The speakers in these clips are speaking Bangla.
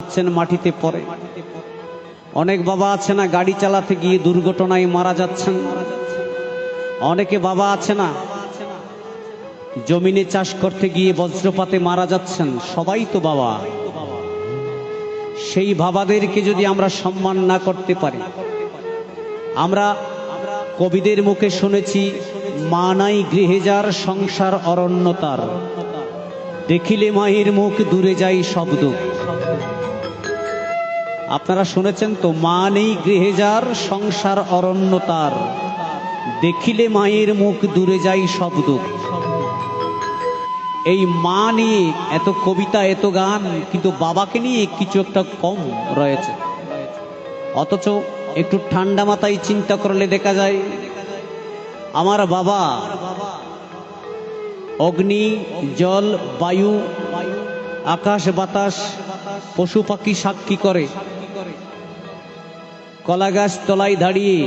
আছেন মাটিতে পড়ে। অনেক বাবা আছে না, গাড়ি চালাতে গিয়ে দুর্ঘটনায় মারা যাচ্ছেন। অনেকে বাবা আছে না, জমিনে চাষ করতে গিয়ে বজ্রপাতে মারা যাচ্ছেন। সবাই তো বাবা। সেই বাবাদেরকে যদি আমরা সম্মান না করতে পারি, আমরা কবিদের মুখে শুনেছি, মা নাই গৃহে যার সংসার অরণ্যতার দেখিলে মায়ের মুখ দূরে যাই শব্দ আপনারা শুনেছেন তো, মা নেই গৃহে যার, সংসার অরণ্যতার দেখিলে মায়ের মুখ দূরে যাই শব্দ এই মা নিয়ে এত কবিতা, এত গান, কিন্তু বাবাকে নিয়ে কিছু একটা কম রয়েছে। অথচ একটু ঠান্ডা মাথায় চিন্তা করলে দেখা যায়, আমার বাবা অগ্নি, জল, বায়ু, আকাশ বাতাস, পশু পাখি সাক্ষী করে। কলা গাছ তলায় দাঁড়িয়ে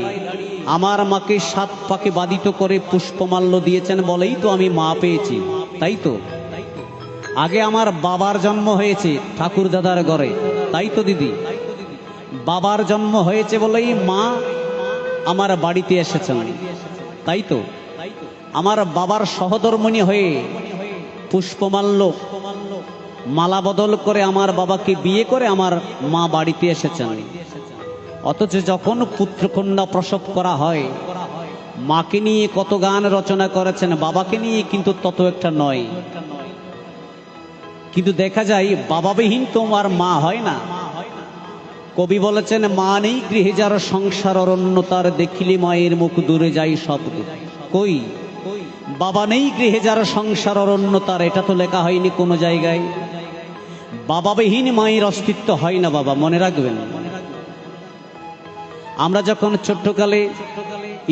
আমার মাকে সাত পাকে বাধিত করে পুষ্পমাল্য দিয়েছেন বলেই তো আমি মা পেয়েছি, তাই তো? আগে আমার বাবার জন্ম হয়েছে ঠাকুর দাদার ঘরে, তাই তো দিদি? বাবার জন্ম হয়েছে বলেই মা আমার বাড়িতে এসেছেন, তাই তো? আমার বাবার সহধর্মণী হয়ে পুষ্পমাল্য মালা বদল করে আমার বাবাকে বিয়ে করে আমার মা বাড়িতে এসেছেন। অথচ যখন পুত্রকন্যা প্রসব করা হয়, মাকে নিয়ে কত গান রচনা করেছেন, বাবাকে নিয়ে কিন্তু তত একটা নয়। কিন্তু দেখা যায়, বাবাবিহীন তোমার মা হয় না। কবি বলেছেন, মা নেই গৃহে যার সংসার অরণ্যতার দেখিলে মায়ের মুখ দূরে যাই সব কই? বাবা নেই গৃহে যার সংসার অরণ্যতার এটা তো লেখা হয়নি কোনো জায়গায়। বাবাবিহীন মায়ের অস্তিত্ব হয় না বাবা, মনে রাখবেন। আমরা যখন ছোট্টকালে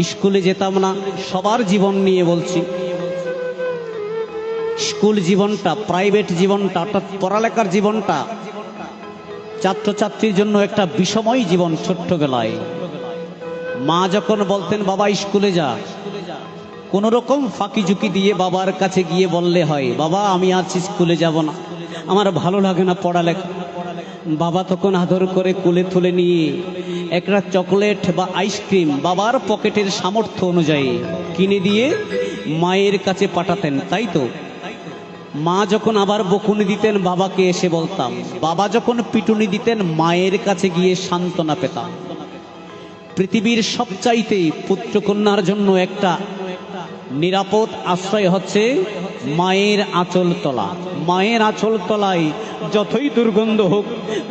স্কুলে যেতাম না, সবার জীবন নিয়ে বলছি। স্কুল জীবনটা, প্রাইভেট জীবনটা, অর্থাৎ পড়ালেখার জীবনটা, ছাত্রছাত্রীর জন্য একটা বিষময় জীবন ছোট্টবেলায়। মা যখন বলতেন, বাবা, স্কুলে যা। কোন রকম ফাঁকি ঝুঁকি দিয়ে বাবার কাছে গিয়ে বললে হয়, বাবা, আমি আজ স্কুলে যাব না। আমার ভালো লাগে না পড়ালেখা। বাবা তখন আদর করে কোলে তুলে নিয়ে একটা চকলেট বা আইসক্রিম বাবার পকেটের সামর্থ্য অনুযায়ী কিনে দিয়ে মায়ের কাছে পাঠাতেন, তাই তো? মা যখন আবার বকুনি দিতেন বাবাকে এসে বলতাম, বাবা যখন পিটুনি দিতেন মায়ের কাছে গিয়ে সান্ত্বনা পেতাম। পৃথিবীর সবচাইতে পুত্রকন্যার জন্য একটা নিরাপদ আশ্রয় হচ্ছে মায়ের আঁচল তলা। মায়ের আঁচল তলায় যতই দুর্গন্ধ হোক,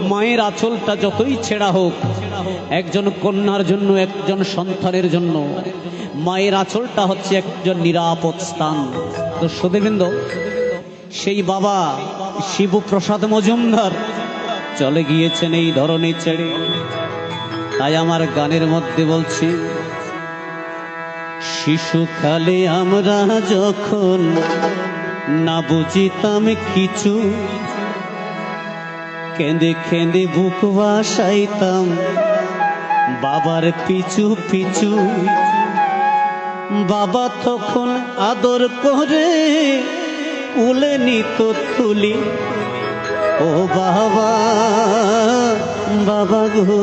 মায়ের আঁচলটা যতই ছেঁড়া হোক, একজন কন্যার জন্য, একজন সন্তানের জন্য, মায়ের আঁচলটা হচ্ছে একজন নিরাপদ স্থান। তো সুদেবেন্দ্র সেই বাবা শিবপ্রসাদ মজুমদার চলে গিয়েছেন এই ধরনের ছেড়ে। তাই আমার গানের মধ্যে বলছি শিশুকালে আমরা যখন না বুঝিতাম কিছু, কেঁদে কেঁদে বুক বাসাইতাম, বাবার পিছু পিছু। বাবা তখন আদর করে উলে নিত তুলি ও বাবা বাবা গো।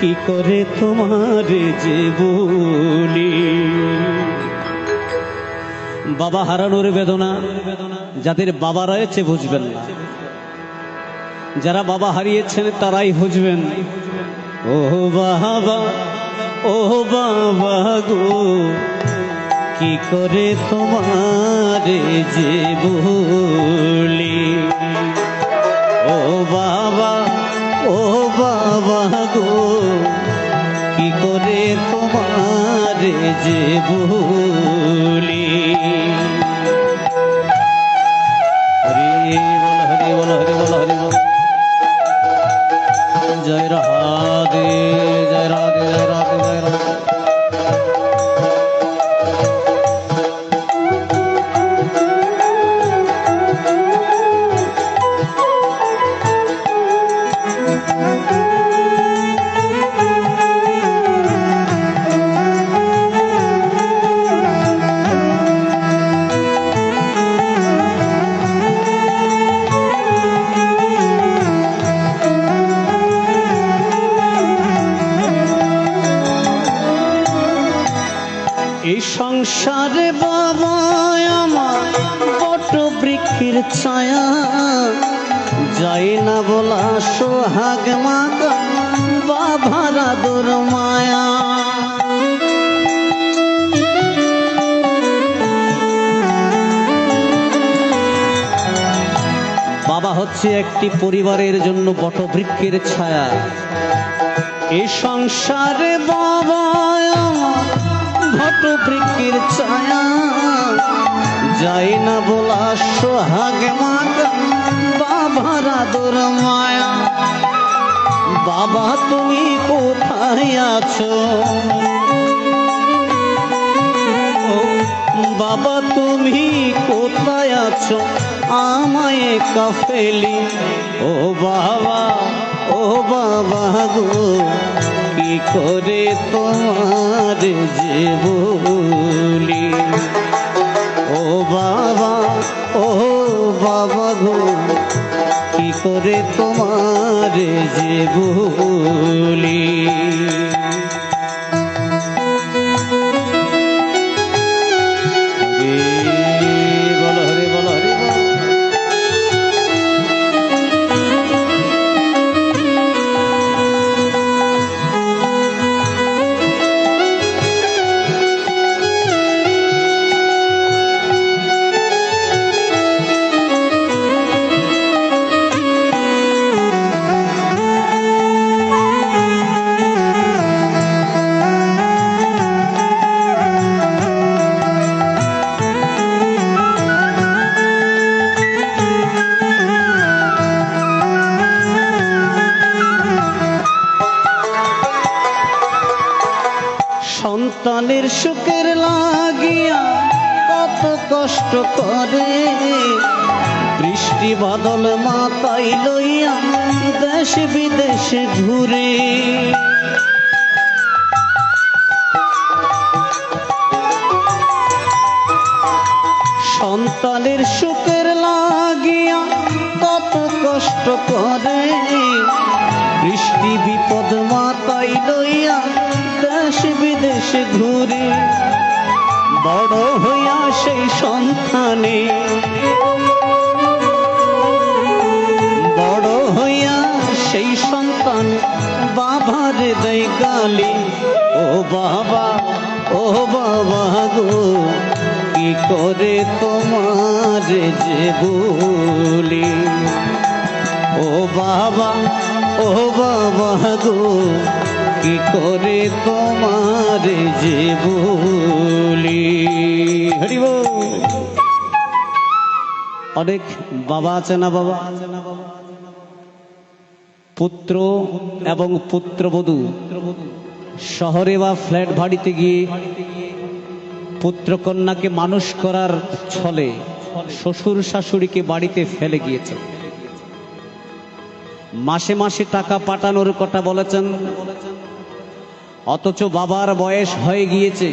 কি করে তোমার যে বলি বাবা হারানোর বেদনা যাদের বাবা রয়েছে বুঝবেন না। যারা বাবা হারিয়েছেন তারাই বুঝবেন। ও বাবা ও বাবা গো, কি করে তোমার যে বলি ও বাবা ও বাবা যে বলি সংসারে বাবা আমার বট বৃক্ষের ছায়া। যাই না বলা সোহাগ মাগা বাভারা দোর মায়া। বাবা হচ্ছে একটি পরিবারের জন্য বটবৃক্ষের ছায়া। এ সংসারে বাবা আমার বটবৃক্ষের ছায়া। যাই না বলা সোহাগ মাগা, বাবার আদর মায়া। বাবা, তুমি কোথায় আছো? বাবা, তুমি কোথায় আছো? আমায় কাফেলি ও বাবা ও বাবা গো। কি করে তোমার যে বলি। ও বাবা ও বাবা গো, কি করে তোমার যে বলি? সন্তানের সুখের লাগিয়া কত কষ্ট করে। বৃষ্টি বাদল মাতাই লইয়া দেশ বিদেশে ঘুরে। সন্তানের সুখের লাগিয়া কত কষ্ট করে। বৃষ্টি ঘুরে, বড় হইয়া সেই সন্তানে বড় হইয়া সেই সন্তান বাবার দেয় গালি ও বাবা ও বাবা গো, কি করে তোমার যে বলি? ও বাবা ও বাবা গো কি করে তোমার যে বলি? হরি বল। অনেক বাবা আছে না বাবা? পুত্র এবং পুত্রবধূ। শহরে বা ফ্ল্যাট ভাড়িতে গিয়ে পুত্রকন্যাকে মানুষ করার ছলে শ্বশুর শাশুড়িকে বাড়িতে ফেলে গিয়েছে। মাসে মাসে টাকা পাঠানোর কথা বলেছেন। অথচ বাবার বয়স হয়ে গিয়েছে।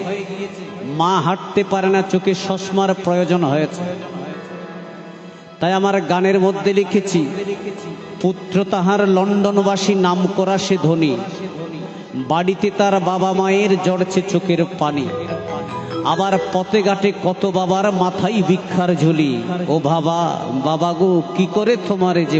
মা হাঁটতে পারে না, চোখে চশমার প্রয়োজন হয়েছে। তাই আমার গানের মধ্যে লিখেছি, পুত্র তাহার লন্ডনবাসী নাম করা সে ধনী। বাড়িতে তার বাবা মায়ের জড়ছে চোখের পানি। আবার পথে ঘাটে কত বাবার মাথায় ভিক্ষার ঝুলি। ও বাবা বাবা গো, কি করে তোমারে যে